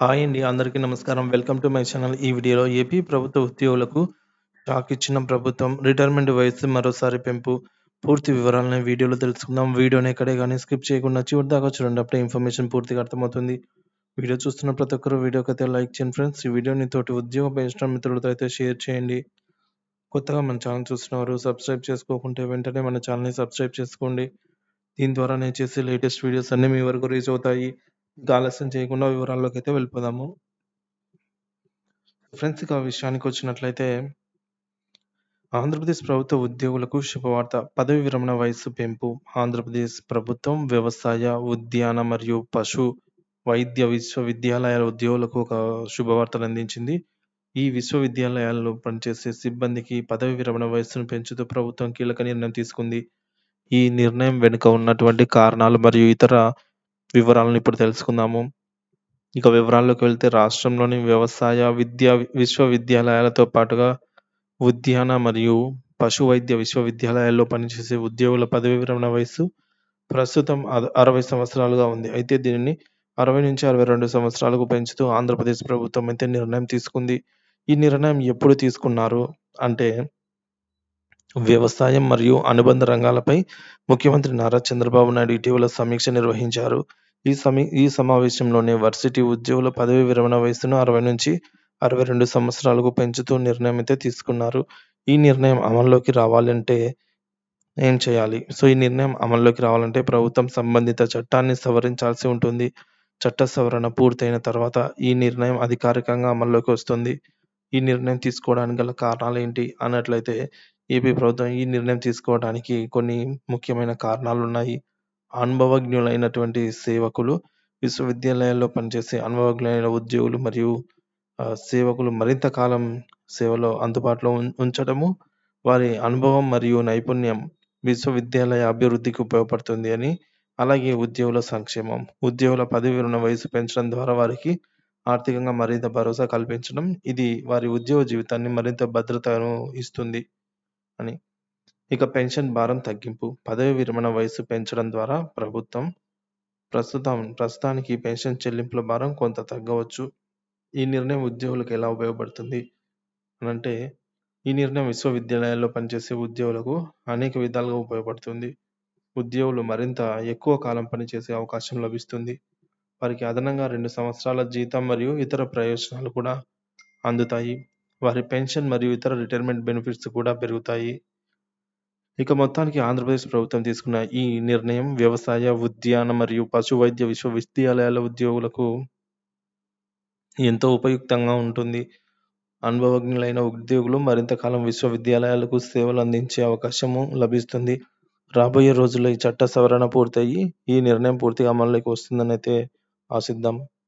Hi అండి. అందరికీ నమస్కారం. Welcome to my channel. ఈ వీడియోలో ఏపీ ప్రభుత్వ ఉద్యోగులకు షాక్ ఇచ్చిన ప్రభుత్వం. రిటైర్మెంట్ వయసు మరోసారి పెంపు. పూర్తి వివరాలను వీడియోలో తెలుసుకుందాం. వీడియోని ఎక్కడే కానీ స్కిప్ చేయకుండా చివరి దాకా చూడండి. అప్పుడే ఇన్ఫర్మేషన్ పూర్తిగా అర్థమవుతుంది. వీడియో చూస్తున్న ప్రతి ఒక్కరు వీడియోకైతే లైక్ చేయండి ఫ్రెండ్స్. ఈ వీడియోని తోటి ఉద్యోగ పెంచడం మిత్రులతో అయితే షేర్ చేయండి. కొత్తగా మన ఛానల్ చూస్తున్నవారు సబ్స్క్రైబ్ చేసుకోకుంటే వెంటనే మన ఛానల్‌ని సబ్స్క్రైబ్ చేసుకోండి. దీని ద్వారా నేను చేసే లేటెస్ట్ వీడియోస్ అన్నీ మీ వరకు రీచ్ అవుతాయి. ఇంకా ఆలస్యం చేయకుండా అయితే వెళ్ళిపోదాము. ఫ్రెండ్స్ ఇక విషయానికి వచ్చినట్లయితే ఆంధ్రప్రదేశ్ ప్రభుత్వ ఉద్యోగులకు శుభవార్త. పదవీ విరమణ వయస్సు పెంపు. ఆంధ్రప్రదేశ్ ప్రభుత్వం వ్యవసాయ, ఉద్యాన మరియు పశు వైద్య విశ్వవిద్యాలయాల ఉద్యోగులకు ఒక శుభవార్తనందించింది. ఈ విశ్వవిద్యాలయాల్లో పనిచేసే సిబ్బందికి పదవీ విరమణ వయస్సును పెంచుతూ ప్రభుత్వం కీలక నిర్ణయం తీసుకుంది. ఈ నిర్ణయం వెనుక ఉన్నటువంటి కారణాలు మరియు ఇతర వివరాలను ఇప్పుడు తెలుసుకుందాము. ఇక వివరాల్లోకి వెళ్తే రాష్ట్రంలోని వ్యవసాయ, విద్యా విశ్వవిద్యాలయాలతో పాటుగా ఉద్యాన మరియు పశు వైద్య విశ్వవిద్యాలయాల్లో పనిచేసే ఉద్యోగుల పదవీ విరమణ వయస్సు ప్రస్తుతం అరవై సంవత్సరాలుగా ఉంది. అయితే దీనిని అరవై నుంచి అరవై రెండు సంవత్సరాలకు పెంచుతూ ఆంధ్రప్రదేశ్ ప్రభుత్వం అయితే నిర్ణయం తీసుకుంది. ఈ నిర్ణయం ఎప్పుడు తీసుకున్నారు అంటే వ్యవసాయం మరియు అనుబంధ రంగాలపై ముఖ్యమంత్రి నారా చంద్రబాబు నాయుడు ఇటీవల సమీక్ష నిర్వహించారు. ఈ సమీ ఈ సమావేశంలోనే వర్సిటీ ఉద్యోగుల పదవీ విరమణ వయస్సును అరవై నుంచి అరవై రెండు సంవత్సరాలకు పెంచుతూ నిర్ణయం అయితే తీసుకున్నారు. ఈ నిర్ణయం అమల్లోకి రావాలంటే ఏం చేయాలి? సో, ఈ నిర్ణయం అమల్లోకి రావాలంటే ప్రభుత్వం సంబంధిత చట్టాన్ని సవరించాల్సి ఉంటుంది. చట్ట సవరణ పూర్తయిన తర్వాత ఈ నిర్ణయం అధికారికంగా అమల్లోకి వస్తుంది. ఈ నిర్ణయం తీసుకోవడానికి గల కారణాలేంటి అన్నట్లయితే ఏపీ ప్రభుత్వం ఈ నిర్ణయం తీసుకోవడానికి కొన్ని ముఖ్యమైన కారణాలున్నాయి. అనుభవజ్ఞులైనటువంటి సేవకులు, విశ్వవిద్యాలయాల్లో పనిచేసే అనుభవజ్ఞులైన ఉద్యోగులు మరియు సేవకులు మరింత కాలం సేవలో అందుబాటులో ఉం ఉంచడము, వారి అనుభవం మరియు నైపుణ్యం విశ్వవిద్యాలయ అభివృద్ధికి ఉపయోగపడుతుంది అని, అలాగే ఉద్యోగుల సంక్షేమం. ఉద్యోగుల పదవీ విరమణ వయసు పెంచడం ద్వారా వారికి ఆర్థికంగా మరింత భరోసా కల్పించడం, ఇది వారి ఉద్యోగ జీవితాన్ని మరింత భద్రతను ఇస్తుంది అని. ఇక పెన్షన్ భారం తగ్గింపు. పదవీ విరమణ వయస్సు పెంచడం ద్వారా ప్రభుత్వం ప్రస్తుతం ప్రస్తుతానికి పెన్షన్ చెల్లింపుల భారం కొంత తగ్గవచ్చు. ఈ నిర్ణయం ఉద్యోగులకు ఎలా ఉపయోగపడుతుంది అంటే ఈ నిర్ణయం విశ్వవిద్యాలయాల్లో పనిచేసే ఉద్యోగులకు అనేక విధాలుగా ఉపయోగపడుతుంది. ఉద్యోగులు మరింత ఎక్కువ కాలం పనిచేసే అవకాశం లభిస్తుంది. వారికి అదనంగా రెండు సంవత్సరాల జీతం మరియు ఇతర ప్రయోజనాలు కూడా అందుతాయి. వారి పెన్షన్ మరియు ఇతర రిటైర్మెంట్ బెనిఫిట్స్ కూడా పెరుగుతాయి. ఇక మొత్తానికి ఆంధ్రప్రదేశ్ ప్రభుత్వం తీసుకున్న ఈ నిర్ణయం వ్యవసాయ, ఉద్యాన మరియు పశు వైద్య విశ్వవిద్యాలయాల ఉద్యోగులకు ఎంతో ఉపయుక్తంగా ఉంటుంది. అనుభవజ్ఞులైన ఉద్యోగులు మరింత కాలం విశ్వవిద్యాలయాలకు సేవలు అందించే అవకాశము లభిస్తుంది. రాబోయే రోజుల్లో ఈ చట్ట సవరణ పూర్తయ్యి ఈ నిర్ణయం పూర్తిగా అమల్లోకి వస్తుందనైతే ఆశిద్దాం.